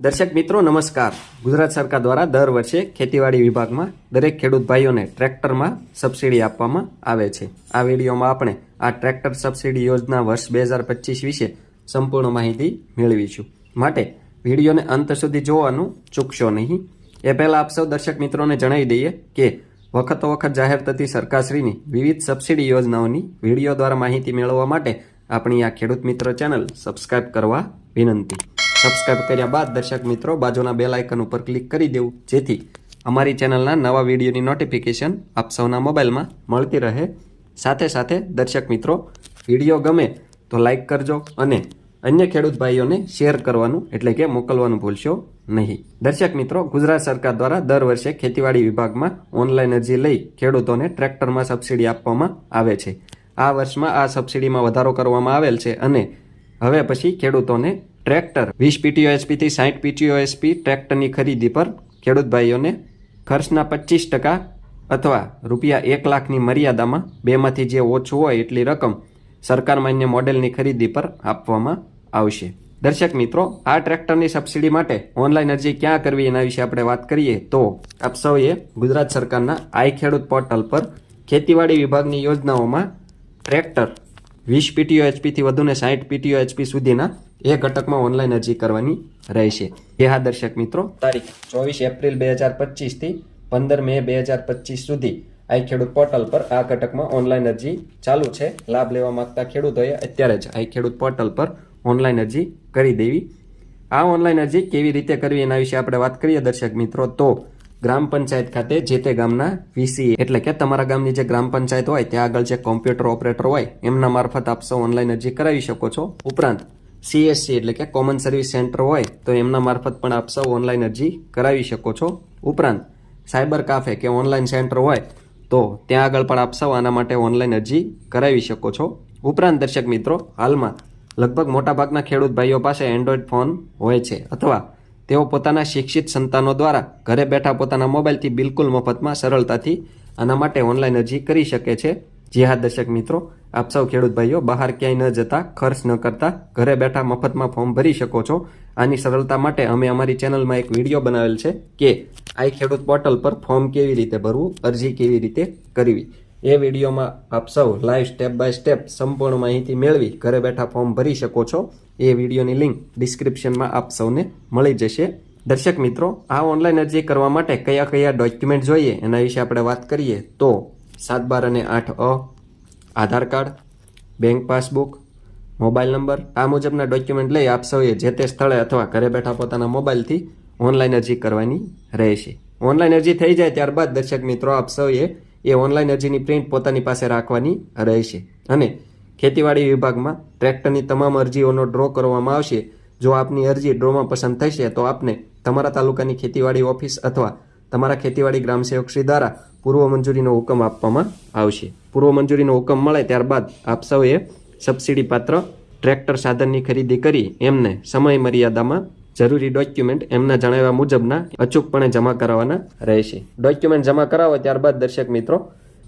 દર્શક મિત્રો, નમસ્કાર. ગુજરાત સરકાર દ્વારા દર વર્ષે ખેતીવાડી વિભાગમાં દરેક ખેડૂત ભાઈઓને ટ્રેક્ટરમાં સબસિડી આપવામાં આવે છે. આ વિડીયોમાં આપણે આ ટ્રેક્ટર સબસિડી યોજના વર્ષ બે હજાર પચીસ વિશે સંપૂર્ણ માહિતી મેળવીશું. માટે વિડીયોને અંત સુધી જોવાનું ચૂકશો નહીં. એ પહેલાં આપ સૌ દર્શક મિત્રોને જણાવી દઈએ કે વખતો વખત જાહેર થતી સરકારશ્રીની વિવિધ સબસિડી યોજનાઓની વીડિયો દ્વારા માહિતી મેળવવા માટે આપણી આ ખેડૂત મિત્ર ચેનલ સબસ્ક્રાઇબ કરવા વિનંતી. સબસ્ક્રાઇબ કર્યા બાદ દર્શક મિત્રો બાજુના બેલ આઇકન ઉપર ક્લિક કરી દેવું. જેથી અમારી ચેનલના નવા વિડીયોની નોટિફિકેશન આપ સૌના મોબાઈલમાં મળતી રહે. સાથે સાથે દર્શક મિત્રો વીડિયો ગમે તો લાઇક કરજો અને અન્ય ખેડૂત ભાઈઓને શેર કરવાનું એટલે કે મોકલવાનું ભૂલશો નહીં. દર્શક મિત્રો, ગુજરાત સરકાર દ્વારા દર વર્ષે ખેતીવાડી વિભાગમાં ઓનલાઈન અરજી લઈ ખેડૂતોને ટ્રેક્ટરમાં સબસિડી આપવામાં આવે છે. આ વર્ષમાં આ સબસિડીમાં વધારો કરવામાં આવેલ છે અને હવે પછી ખેડૂતોને ટ્રેક્ટર. વીસ પીટીઓ એચપીથી સાઠ પીટીઓ એચપી ટ્રેક્ટરની ખરીદી પર ખેડૂત ભાઈઓને ખર્ચના પચીસ ટકા અથવા રૂપિયા એક લાખની મર્યાદામાં બેમાંથી જે ઓછું હોય એટલી રકમ સરકાર માન્ય મોડેલની ખરીદી પર આપવામાં આવશે. દર્શક મિત્રો, આ ટ્રેક્ટરની સબસિડી માટે ઓનલાઈન અરજી ક્યાં કરવી એના વિશે આપણે વાત કરીએ તો આપ સૌએ ગુજરાત સરકારના આઈ ખેડૂત પોર્ટલ પર ખેતીવાડી વિભાગની યોજનાઓમાં ટ્રેક્ટર વીસ પીટીઓ એચપીથી વધુને સાઠ પીટીઓ એચપી સુધીના એ ઘટકમાં ઓનલાઈન અરજી કરવાની રહેશે. એ હા દર્શક મિત્રો. તારીખ ચોવીસ એપ્રિલ બે હજાર પચીસથી પંદર મે બે હજાર પચીસ સુધી આઈ ખેડૂત પોર્ટલ પર આ ઘટકમાં ઓનલાઈન અરજી ચાલુ છે. લાભ લેવા માંગતા ખેડૂતોએ અત્યારે જ આઈ ખેડૂત પોર્ટલ પર ઓનલાઈન અરજી કરી દેવી. આ ઓનલાઈન અરજી કેવી રીતે કરવી એના વિશે આપણે વાત કરીએ દર્શક મિત્રો. તો ગ્રામ પંચાયત ખાતે જે તે ગામના વીસી એટલે કે તમારા ગામની જે ગ્રામ પંચાયત હોય, ત્યાં આગળ જે કોમ્પ્યુટર ઓપરેટર હોય, એમના મારફત આપ સૌ ઓનલાઈન અરજી કરાવી શકો છો. ઉપરાંત સીએસસી એટલે કે કોમન સર્વિસ સેન્ટર હોય, તો એમના મારફત પણ આપ સૌ ઓનલાઈન અરજી કરાવી શકો છો. ઉપરાંત સાયબર કાફે કે ઓનલાઈન સેન્ટર હોય, તો ત્યાં આગળ પણ આપ સૌ આના માટે ઓનલાઈન અરજી કરાવી શકો છો. ઉપરાંત, દર્શક મિત્રો, હાલમાં લગભગ મોટાભાગના ખેડૂત ભાઈઓ પાસે એન્ડ્રોઈડ ફોન હોય છે, અથવા તેઓ પોતાના શિક્ષિત સંતાનો દ્વારા ઘરે બેઠા પોતાના મોબાઈલથી બિલકુલ મફતમાં સરળતાથી આના માટે ઓનલાઈન અરજી કરી શકે છે. જી હા દર્શક મિત્રો, આપ સૌ ખેડૂત ભાઈઓ, બહાર ક્યાંય ન જતા, ખર્ચ ન કરતા, ઘરે બેઠા મફતમાં ફોર્મ ભરી શકો છો. આની સરળતા માટે અમે અમારી ચેનલમાં એક વીડિયો બનાવેલ છે કે આઈ ખેડૂત પોર્ટલ પર ફોર્મ કેવી રીતે ભરવું, અરજી કેવી રીતે કરવી. એ વિડીયોમાં આપ સૌ લાઈવ સ્ટેપ બાય સ્ટેપ સંપૂર્ણ માહિતી મેળવી, ઘરે બેઠા ફોર્મ ભરી શકો છો. એ વિડીયોની લિંક ડિસ્ક્રિપ્શનમાં આપ સૌને મળી જશે. દર્શક મિત્રો, આ ઓનલાઈન અરજી કરવા માટે કયા કયા ડોક્યુમેન્ટ જોઈએ, એના વિશે આપણે વાત કરીએ તો સાત બાર અને આઠ અ, Aadhaar card, bank passbook, mobile number, આ મુજબના ડોક્યુમેન્ટ લઈ આપ સૌએ જે તે સ્થળે અથવા ઘરે બેઠા પોતાના મોબાઈલથી ઓનલાઈન અરજી કરવાની રહેશે. ઓનલાઈન અરજી થઈ જાય ત્યારબાદ દર્શક મિત્રો, આપ સૌએ એ ઓનલાઈન અરજીની પ્રિન્ટ પોતાની પાસે રાખવાની રહેશે. અને ખેતીવાડી વિભાગમાં ટ્રેક્ટરની તમામ અરજીઓનો ડ્રો કરવામાં આવશે. જો આપની અરજી ડ્રોમાં પસંદ થશે, તો આપને તમારા તાલુકાની ખેતીવાડી ઓફિસ અથવા તમારા ખેતીવાડી ગ્રામ સેવકશ્રી દ્વારા પૂર્વ મંજૂરીનો હુકમ આપવામાં આવશે. પૂર્વ મંજૂરીનો હુકમ મળે ત્યારબાદ આપ સૌએ સબસિડી પાત્ર, ટ્રેક્ટર સાધનની ખરીદી કરી એમને સમય મર્યાદામાં જરૂરી ડોક્યુમેન્ટ એમના જણાવ્યા મુજબના અચૂકપણે જમા કરાવવાના રહેશે. ડોક્યુમેન્ટ જમા કરાવો ત્યારબાદ દર્શક મિત્રો,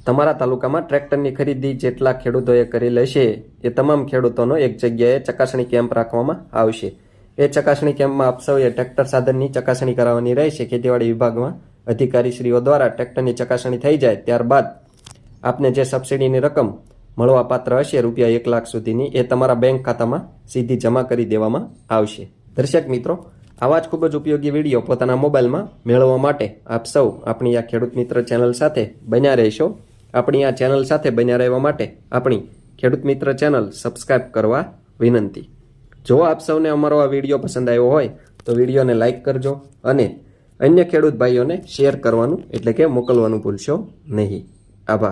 તમારા તાલુકામાં ટ્રેક્ટરની ખરીદી જેટલા ખેડૂતોએ કરી લેશે એ તમામ ખેડૂતોનો એક જગ્યાએ ચકાસણી કેમ્પ રાખવામાં આવશે. એ ચકાસણી કેમ્પમાં આપ સૌએ ટ્રેક્ટર સાધનની ચકાસણી કરાવવાની રહેશે. ખેતીવાડી વિભાગમાં અધિકારીશ્રીઓ દ્વારા ટ્રેક્ટરની ચકાસણી થઈ જાય ત્યારબાદ આપને જે સબસિડીની રકમ મળવા પાત્ર હશે, રૂપિયા એક લાખ સુધીની, એ તમારા બેંક ખાતામાં સીધી જમા કરી દેવામાં આવશે. દર્શક મિત્રો, આવા જ ખૂબ જ ઉપયોગી વીડિયો પોતાના મોબાઈલમાં મેળવવા માટે આપ સૌ આપણી આ ખેડૂત મિત્ર ચેનલ સાથે બન્યા રહેશો. આપણી આ ચેનલ સાથે બન્યા રહેવા માટે આપણી ખેડૂત મિત્ર ચેનલ સબસ્ક્રાઈબ કરવા વિનંતી. જો આપ સૌને અમારો આ વીડિયો પસંદ આવ્યો હોય, તો વિડીયોને લાઇક કરજો અને અન્ય ખેડૂત ભાઈઓને શેર કરવાનું એટલે કે મોકલવાનું ભૂલશો નહીં. આભાર.